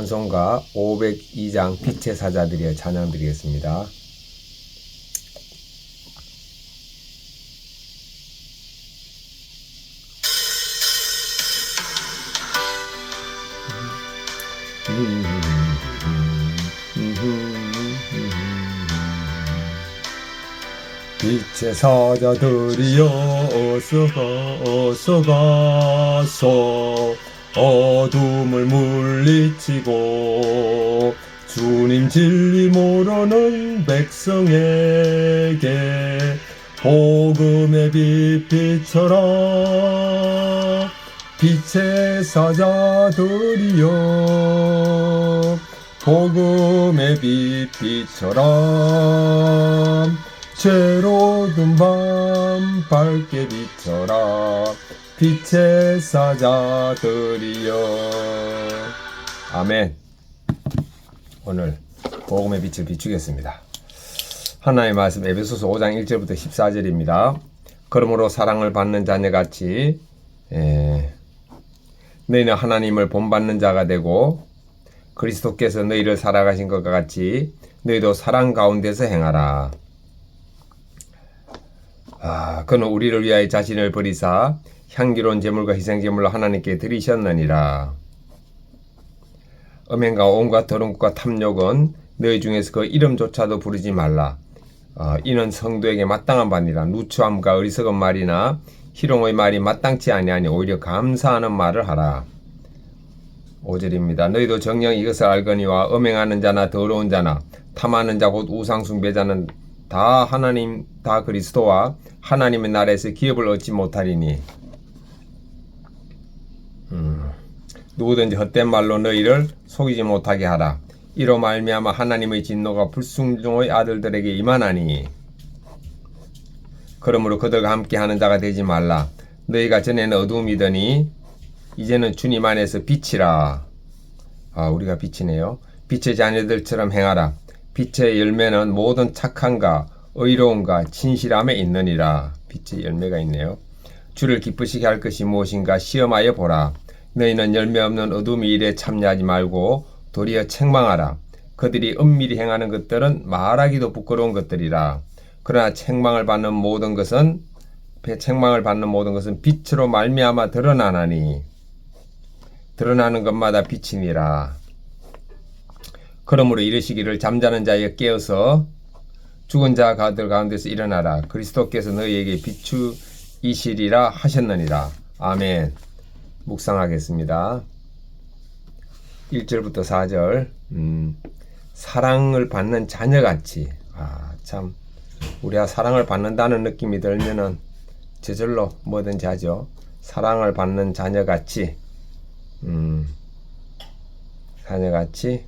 찬송가 502장 빛의 사자들이여 찬양 드리겠습니다. 빛의 사자들이여 어서 가 어서 가서 어둠을 물리치고 주님 진리 모르는 백성에게 복음의 빛 비춰라 빛의 사자들이여 복음의 빛 비춰라 죄로든 밤 밝게 비춰라 빛의 사자들이여. 아멘. 오늘 복음의 빛을 비추겠습니다. 하나님의 말씀 에베소서 5장 1절부터 14절입니다. 그러므로 사랑을 받는 자녀같이 에, 너희는 하나님을 본받는 자가 되고 그리스도께서 너희를 살아가신 것과 같이 너희도 사랑 가운데서 행하라. 아, 그는 우리를 위하여 자신을 버리사 향기로운 제물과 희생 제물로 하나님께 드리셨느니라. 음행과 온갖 더러운 것과 탐욕은 너희 중에서 그 이름조차도 부르지 말라. 어, 이는 성도에게 마땅한 바니라. 누추함과 어리석은 말이나 희롱의 말이 마땅치 아니하니 오히려 감사하는 말을 하라. 5절입니다. 너희도 정녕 이것을 알거니와 음행하는 자나 더러운 자나 탐하는 자 곧 우상 숭배자는 다 하나님 다 그리스도와 하나님의 나라에서 기업을 얻지 못하리니 음, 누구든지 헛된 말로 너희를 속이지 못하게 하라. 이로 말미암아 하나님의 진노가 불순종의 아들들에게 임하나니. 그러므로 그들과 함께 하는 자가 되지 말라. 너희가 전에는 어두움이더니 이제는 주님 안에서 빛이라. 아 우리가 빛이네요. 빛의 자녀들처럼 행하라. 빛의 열매는 모든 착함과 의로움과 진실함에 있느니라. 빛의 열매가 있네요. 주를 기쁘시게 할 것이 무엇인가 시험하여 보라. 너희는 열매 없는 어둠 일에 참여하지 말고 도리어 책망하라. 그들이 은밀히 행하는 것들은 말하기도 부끄러운 것들이라. 그러나 책망을 받는 모든 것은 책망을 받는 모든 것은 빛으로 말미암아 드러나나니 드러나는 것마다 빛이니라. 그러므로 이르시기를 잠자는 자에 깨어서 죽은 자 가들 가운데서 일어나라. 그리스도께서 너희에게 비추 이시리라 하셨느니라. 아멘. 묵상하겠습니다. 1절부터 4절. 음, 사랑을 받는 자녀같이. 아, 참. 우리가 사랑을 받는다는 느낌이 들면은 저절로 뭐든지 하죠. 사랑을 받는 자녀같이. 음, 자녀같이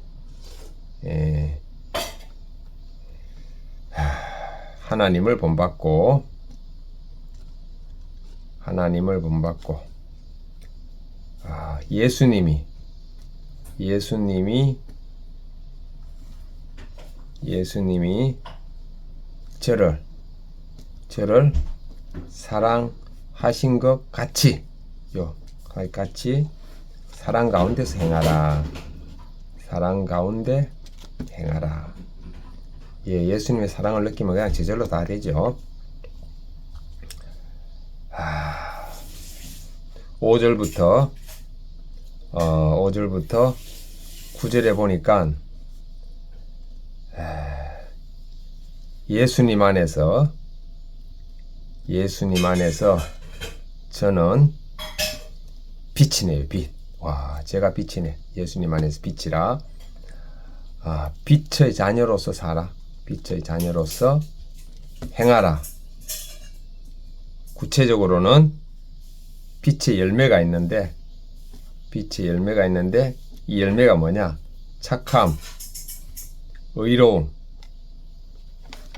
예, 하나님을 본받고 하나님을 본받고 아, 예수님이 예수님이 예수님이 저를 저를 사랑하신 것 같이 요 같이 사랑 가운데서 행하라 사랑 가운데 행하라. 예, 예수님의 사랑을 느끼면 그냥 저절로 다 되죠. 아, 5절부터 어, 5절부터 9절에 보니까 예수님 안에서 예수님 안에서 저는 빛이네요, 빛. 와, 제가 빛이네. 예수님 안에서 빛이라. 아, 빛의 자녀로서 살아. 빛의 자녀로서 행하라. 구체적으로는 빛의 열매가 있는데 빛의 열매가 있는데 이 열매가 뭐냐? 착함, 의로움,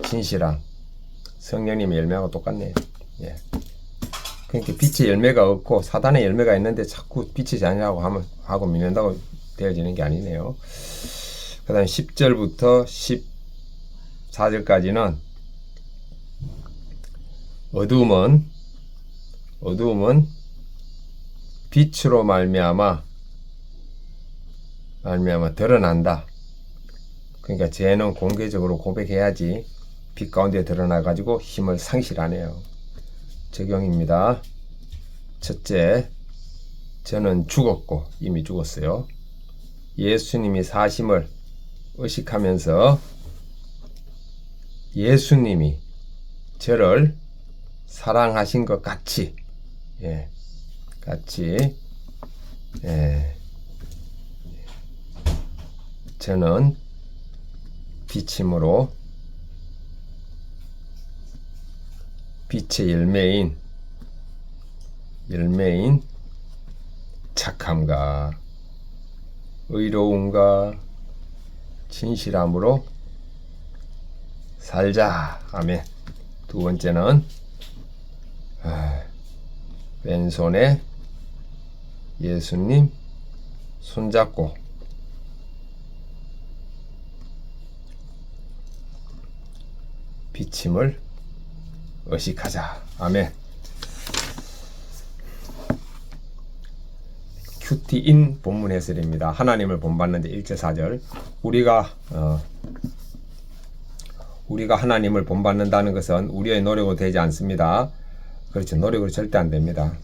진실함. 성령님의 열매하고 똑같네요. 예. 그러니까 빛의 열매가 없고 사단의 열매가 있는데 자꾸 빛의 자녀라고 하면 하고 믿는다고 되어지는 게 아니네요. 그다음 10절부터 14절까지는 어두움은 어두움은 빛으로 말미암아 말미암아 드러난다. 그러니까 죄는 공개적으로 고백해야지 빛 가운데 드러나 가지고 힘을 상실하네요. 적용입니다. 첫째, 저는 죽었고 이미 죽었어요. 예수님이 사심을 의식하면서 예수님이 저를 사랑하신 것 같이 예, 같이 예, 저는 비침으로 빛의 열매인 열매인 착함과 의로움과 진실함으로 살자. 아멘. 두 번째는 아, 왼손에 예수님 손잡고 비침을 의식하자. 아멘. 큐티인 본문 해설입니다. 하나님을 본받는데 1절 4절. 우리가 어, 우리가 하나님을 본받는다는 것은 우리의 노력으로 되지 않습니다. 그렇죠. 노력으로 절대 안 됩니다.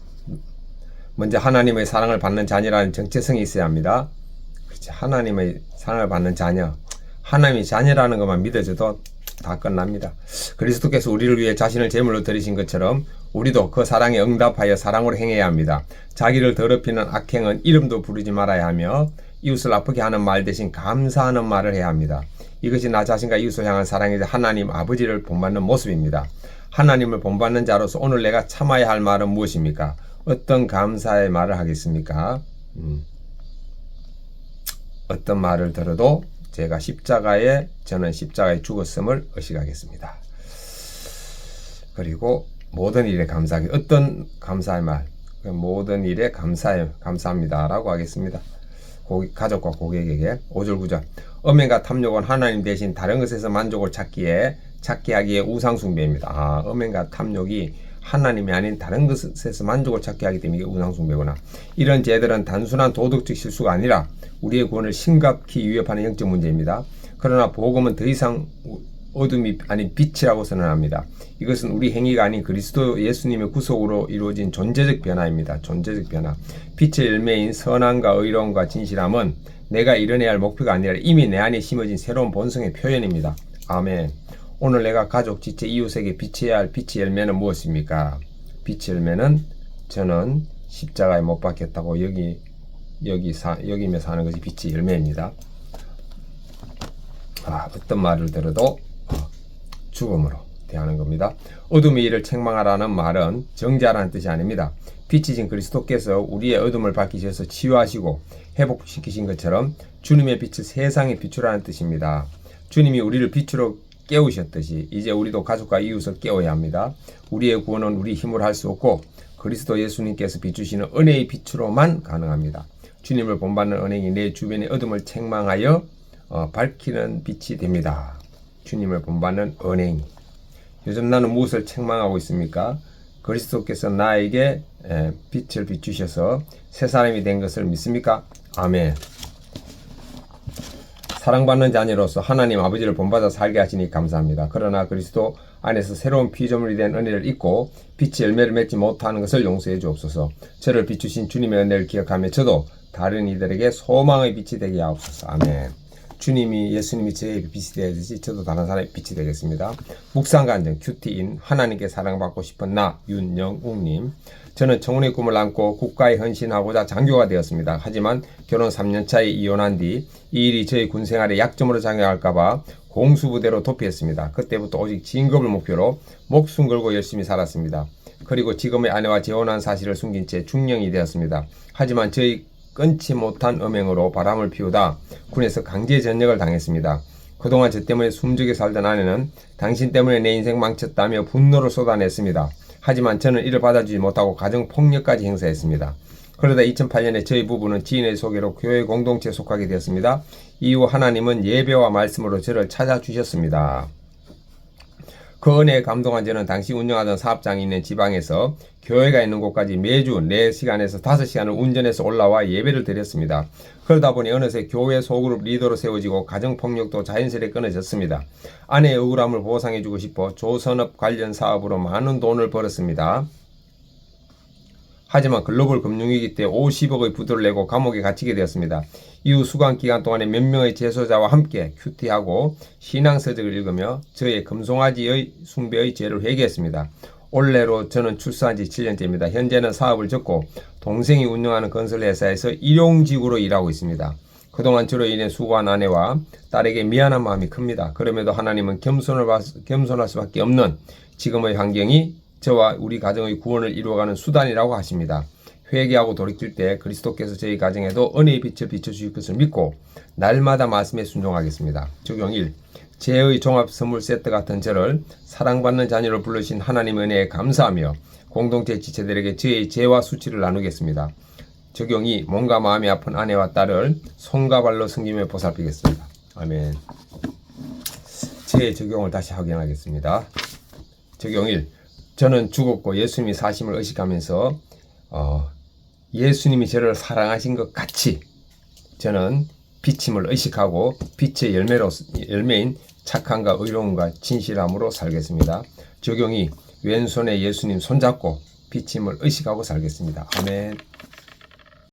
먼저 하나님의 사랑을 받는 자녀라는 정체성이 있어야 합니다. 그렇죠. 하나님의 사랑을 받는 자녀. 하나님이 자녀라는 것만 믿어져도 다 끝납니다. 그리스도께서 우리를 위해 자신을 제물로 드리신 것처럼 우리도 그 사랑에 응답하여 사랑으로 행해야 합니다. 자기를 더럽히는 악행은 이름도 부르지 말아야 하며 이웃을 아프게 하는 말 대신 감사하는 말을 해야 합니다. 이것이 나 자신과 이웃을 향한 사랑이자 하나님 아버지를 본받는 모습입니다. 하나님을 본받는 자로서 오늘 내가 참아야 할 말은 무엇입니까? 어떤 감사의 말을 하겠습니까? 음. 어떤 말을 들어도 제가 십자가에 저는 십자가에 죽었음을 의식하겠습니다. 그리고 모든 일에 감사하기 어떤 감사의 말 모든 일에 감사해 감사합니다라고 하겠습니다. 고객, 가족과 고객에게 5절 9절 음행과 탐욕은 하나님 대신 다른 것에서 만족을 찾기에 찾게 하기에 우상 숭배입니다. 아, 음행과 탐욕이 하나님이 아닌 다른 것에서 만족을 찾게 하기 때문에 이게 우상 숭배구나. 이런 죄들은 단순한 도덕적 실수가 아니라 우리의 구원을 심각히 위협하는 영적 문제입니다. 그러나 복음은 더 이상 어둠이 아닌 빛이라고 선언합니다. 이것은 우리 행위가 아닌 그리스도 예수님의 구속으로 이루어진 존재적 변화입니다. 존재적 변화. 빛의 열매인 선함과 의로움과 진실함은 내가 이뤄내야 할 목표가 아니라 이미 내 안에 심어진 새로운 본성의 표현입니다. 아멘. 오늘 내가 가족, 지체, 이웃에게 비춰야 할 빛의 열매는 무엇입니까? 빛의 열매는 저는 십자가에 못 박혔다고 여기 여기 사 여기며 사는 것이 빛의 열매입니다. 아, 어떤 말을 들어도 어, 죽음으로 대하는 겁니다. 어둠의 일을 책망하라는 말은 정죄하라는 뜻이 아닙니다. 빛이신 그리스도께서 우리의 어둠을 밝히셔서 치유하시고 회복시키신 것처럼 주님의 빛을 세상에 비추라는 뜻입니다. 주님이 우리를 빛으로 깨우셨듯이 이제 우리도 가족과 이웃을 깨워야 합니다. 우리의 구원은 우리 힘으로 할 수 없고 그리스도 예수님께서 비추시는 은혜의 빛으로만 가능합니다. 주님을 본받는 은행이 내 주변의 어둠을 책망하여 어, 밝히는 빛이 됩니다. 주님을 본받는 은행이. 요즘 나는 무엇을 책망하고 있습니까? 그리스도께서 나에게 에, 빛을 비추셔서 새 사람이 된 것을 믿습니까? 아멘. 사랑받는 자녀로서 하나님 아버지를 본받아 살게 하시니 감사합니다. 그러나 그리스도 안에서 새로운 피조물이 된 은혜를 잊고 빛의 열매를 맺지 못하는 것을 용서해 주옵소서. 저를 비추신 주님의 은혜를 기억하며 저도 다른 이들에게 소망의 빛이 되게 하옵소서. 아멘. 주님이 예수님이 제 빛이 되듯이 저도 다른 사람의 빛이 되겠습니다. 묵상간증 큐티인 하나님께 사랑받고 싶은 나 윤영웅님 저는 청혼의 꿈을 안고 국가에 헌신하고자 장교가 되었습니다. 하지만 결혼 3년 차에 이혼한 뒤 이 일이 저의 군 생활에 약점으로 작용할까봐 공수부대로 도피했습니다. 그때부터 오직 진급을 목표로 목숨 걸고 열심히 살았습니다. 그리고 지금의 아내와 재혼한 사실을 숨긴 채 중령이 되었습니다. 하지만 저희 끊지 못한 음행으로 바람을 피우다 군에서 강제 전역을 당했습니다. 그동안 저 때문에 숨죽여 살던 아내는 당신 때문에 내 인생 망쳤다며 분노를 쏟아냈습니다. 하지만 저는 이를 받아주지 못하고 가정 폭력까지 행사했습니다. 그러다 2008년에 저희 부부는 지인의 소개로 교회 공동체에 속하게 되었습니다. 이후 하나님은 예배와 말씀으로 저를 찾아주셨습니다. 그 은혜에 감동한 저는 당시 운영하던 사업장이 있는 지방에서 교회가 있는 곳까지 매주 4시간에서 5시간을 운전해서 올라와 예배를 드렸습니다. 그러다 보니 어느새 교회 소그룹 리더로 세워지고 가정폭력도 자연스레 끊어졌습니다. 아내의 억울함을 보상해주고 싶어 조선업 관련 사업으로 많은 돈을 벌었습니다. 하지만 글로벌 금융위기 때 50억의 부도를 내고 감옥에 갇히게 되었습니다. 이후 수강 기간 동안에 몇 명의 재소자와 함께 큐티하고 신앙서적을 읽으며 저의 금송아지의 숭배의 죄를 회개했습니다. 올해로 저는 출산한 지 7년째입니다. 현재는 사업을 접고 동생이 운영하는 건설회사에서 일용직으로 일하고 있습니다. 그동안 저로 인해 수고한 아내와 딸에게 미안한 마음이 큽니다. 그럼에도 하나님은 겸손을 받- 겸손할 수밖에 없는 지금의 환경이 저와 우리 가정의 구원을 이루어가는 수단이라고 하십니다. 회개하고 돌이킬 때 그리스도께서 저희 가정에도 은혜의 빛을 비춰주실 것을 믿고 날마다 말씀에 순종하겠습니다. 적용 1. 제의 종합 선물 세트 같은 저를 사랑받는 자녀로 부르신 하나님의 은혜에 감사하며 공동체 지체들에게 저의 죄와 수치를 나누겠습니다. 적용 2. 몸과 마음이 아픈 아내와 딸을 손과 발로 섬기며 보살피겠습니다. 아멘. 제 적용을 다시 확인하겠습니다. 적용 1. 저는 죽었고 예수님이 사심을 의식하면서 어, 예수님이 저를 사랑하신 것 같이 저는 비침을 의식하고 빛의 열매로 열매인 착함과 의로움과 진실함으로 살겠습니다. 적용이 왼손에 예수님 손잡고 비침을 의식하고 살겠습니다. 아멘.